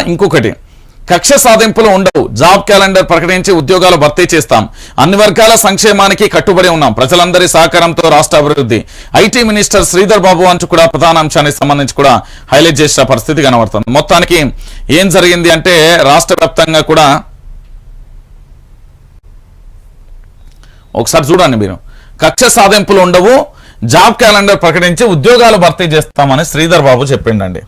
ఇంకొకటి. కక్ష సాధింపులు ఉండవు. జాబ్ క్యాలెండర్ ప్రకటించి ఉద్యోగాలు భర్తీ చేస్తాం. అన్ని వర్గాల సంక్షేమానికి కట్టుబడి ఉన్నాం. ప్రజలందరి సహకారంతో రాష్ట్ర అభివృద్ధి. ఐటీ మినిస్టర్ శ్రీధర్ బాబు అంచు కూడా ప్రధాన అంశానికి సంబంధించి కూడా హైలైట్ చేసిన పరిస్థితి కనబడుతుంది. మొత్తానికి ఏం జరిగింది అంటే రాష్ట్ర వ్యాప్తంగా కూడా ఒకసారి చూడండి మీరు. కక్ష సాధింపులు ఉండవు. జాబ్ క్యాలెండర్ ప్రకటించి ఉద్యోగాలు భర్తీ చేస్తామని శ్రీధర్ బాబు చెప్పిండండి.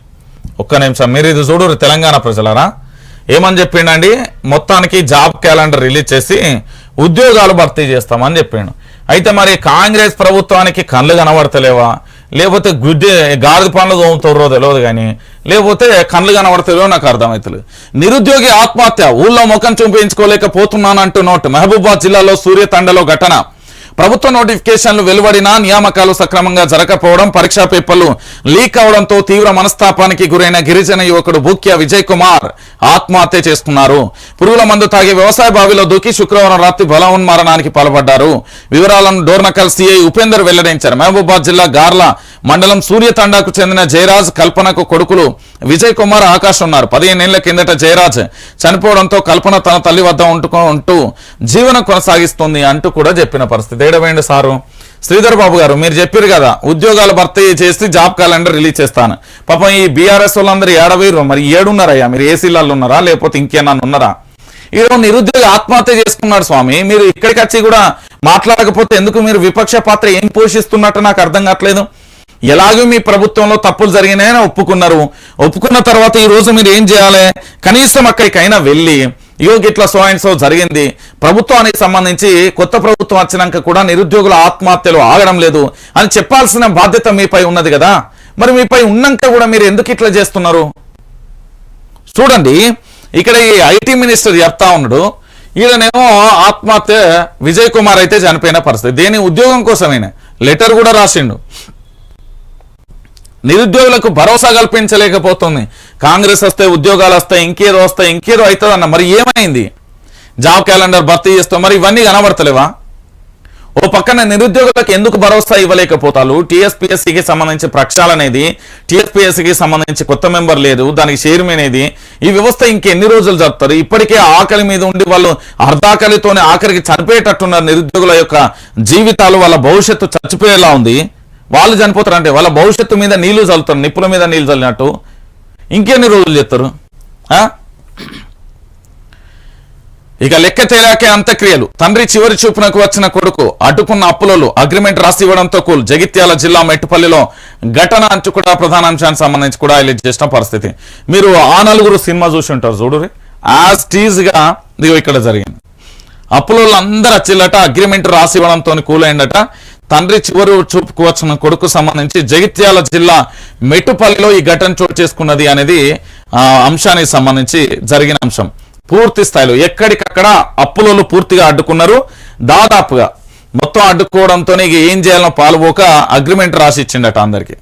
ఒక్క నిమిషం. మీరు ఇది చూడు తెలంగాణ ప్రజలరా. ఏమని చెప్పిండండి? మొత్తానికి జాబ్ క్యాలెండర్ రిలీజ్ చేసి ఉద్యోగాలు భర్తీ చేస్తామని చెప్పిండు. అయితే మరి కాంగ్రెస్ ప్రభుత్వానికి కళ్ళు కనబడతలేవా? లేకపోతే గుడ్డి గాడిద పనులు తోముతారో తెలియదు కానీ లేకపోతే కళ్ళు కనబడతలేవో నాకు అర్థమవుతుంది నిరుద్యోగి ఆత్మహత్య ఊళ్ళో ముఖం చూపించుకోలేకపోతున్నానంటూ నోటు మహబూబాబాద్ జిల్లాలో సూర్యతండలో ఘటన. ప్రభుత్వ నోటిఫికేషన్లు వెలువడినా నియామకాలు సక్రమంగా జరగకపోవడం పరీక్షా పేపర్లు లీక్ అవడంతో తీవ్ర మనస్తాపానికి గురైన గిరిజన యువకుడు భూక్య విజయ్ కుమార్ ఆత్మహత్య చేసుకున్నారు. పురుగుల మందు తాగి వ్యవసాయ బావిలో దూకి శుక్రవారం రాత్రి బలవన్మరణానికి పాల్పడ్డారు. వివరాలను డోర్నకల్ సిఐ ఉపేందర్ వెల్లడించారు. మహబూబాద్ జిల్లా గార్ల మండలం సూర్యతండాకు చెందిన జయరాజ్ కల్పనకు కొడుకులు విజయ్ కుమార్ ఆకాష్ ఉన్నారు. పదిహేనేళ్ళ కిందట జయరాజ్ చనిపోవడంతో కల్పన తన తల్లి వద్ద ఉంటుకో ఉంటూ జీవనం కొనసాగిస్తుంది అంటూ కూడా చెప్పిన పరిస్థితి. ఏడవేండి సారు. శ్రీధర్ బాబు గారు మీరు చెప్పారు కదా ఉద్యోగాలు భర్తీ చేసి జాబ్ క్యాలెండర్ రిలీజ్ చేస్తాను. పాపం ఈ బీఆర్ఎస్ వాళ్ళందరూ ఏడవేరు మరి ఏడున్నారయ్యా? మీరు ఏసీలలో ఉన్నారా? లేకపోతే ఇంకేనా ఉన్నారా? ఈరోజు నిరుద్యోగ ఆత్మహత్య చేసుకున్నాడు స్వామి. మీరు ఇక్కడికి వచ్చి కూడా మాట్లాడకపోతే ఎందుకు మీరు విపక్ష పాత్ర ఏం పోషిస్తున్నట్టు నాకు అర్థం కావట్లేదు. ఎలాగో మీ ప్రభుత్వంలో తప్పులు జరిగినాయని ఒప్పుకున్నారు. ఒప్పుకున్న తర్వాత ఈ రోజు మీరు ఏం చేయాలి? కనీసం అక్కడికైనా వెళ్ళి ఇగో గిట్లా సో అండ్ సో జరిగింది. ప్రభుత్వానికి సంబంధించి కొత్త ప్రభుత్వం వచ్చినాక కూడా నిరుద్యోగుల ఆత్మహత్యలు ఆగడం లేదు అని చెప్పాల్సిన బాధ్యత మీపై ఉన్నది కదా. మరి మీపై ఉన్నాక కూడా మీరు ఎందుకు ఇట్లా చేస్తున్నారు? చూడండి ఇక్కడ ఈ ఐటీ మినిస్టర్ చెప్తా ఉన్నాడు. ఈయననేమో ఆత్మహత్య విజయ్ కుమార్ అయితే చనిపోయిన పరిస్థితి. దేని ఉద్యోగం కోసమైనా? లెటర్ కూడా రాసిండు. నిరుద్యోగులకు భరోసా కల్పించలేకపోతుంది. కాంగ్రెస్ వస్తే ఉద్యోగాలు వస్తాయి ఇంకేదో వస్తాయి ఇంకేదో అవుతుందన్న మరి ఏమైంది? జాబ్ క్యాలెండర్ భర్తీ చేస్తాం మరి ఇవన్నీ కనబడతలేవా? ఓ పక్కన నిరుద్యోగులకు ఎందుకు భరోసా ఇవ్వలేకపోతారు? టీఎస్పీఎస్సీకి సంబంధించి ప్రక్షాళన అనేది టీఎస్పీఎస్సీకి సంబంధించి కొత్త మెంబర్ లేదు దానికి చైర్మన్ అనేది ఈ వ్యవస్థ ఇంకెన్ని రోజులు జరుపుతారు? ఇప్పటికే ఆకలి మీద ఉండి వాళ్ళు అర్ధాకలితోనే ఆఖరికి చనిపోయేటట్టున్నారు నిరుద్యోగుల యొక్క జీవితాలు వాళ్ళ భవిష్యత్తు చచ్చిపోయేలా ఉంది. వాళ్ళు చనిపోతారంటే వాళ్ళ భవిష్యత్తు మీద నీళ్ళు చల్లుతారు నిప్పుల మీద నీళ్ళు చల్లినట్టు. ఇంకెన్ని రోజులు చేస్తారు? ఆ? ఇక లెక్క తేలాకే అంత్యక్రియలు. తండ్రి చివరి చూపునకు వచ్చిన కొడుకు అడ్డుకున్న అప్పులలో అగ్రిమెంట్ రాసి ఇవ్వడంతో కూల్ జగిత్యాల జిల్లా మెట్టుపల్లిలో ఘటన అంచు కూడా ప్రధాన అంశానికి సంబంధించి కూడా హైలైట్ చేసిన పరిస్థితి. మీరు ఆ నలుగురు సినిమా చూసి ఉంటారు చూడు యాజ్ టీజ్గా ఇక్కడ జరిగింది. అప్పులో అందరు వచ్చిల్లట అగ్రిమెంట్ రాసి ఇవ్వడంతో కూలైందట. తండ్రి చివరి చూపుకు వచ్చిన కొడుకు సంబంధించి జగిత్యాల జిల్లా మెట్టుపల్లిలో ఈ ఘటన చోటు చేసుకున్నది అనేది అంశానికి సంబంధించి జరిగిన అంశం. పూర్తి స్థాయిలో ఎక్కడికక్కడ అప్పులలో పూర్తిగా అడ్డుకున్నారు. దాదాపుగా మొత్తం అడ్డుకోవడంతో ఏం చేయాలనో పాల్పోక అగ్రిమెంట్ రాసి ఇచ్చిండట అందరికి.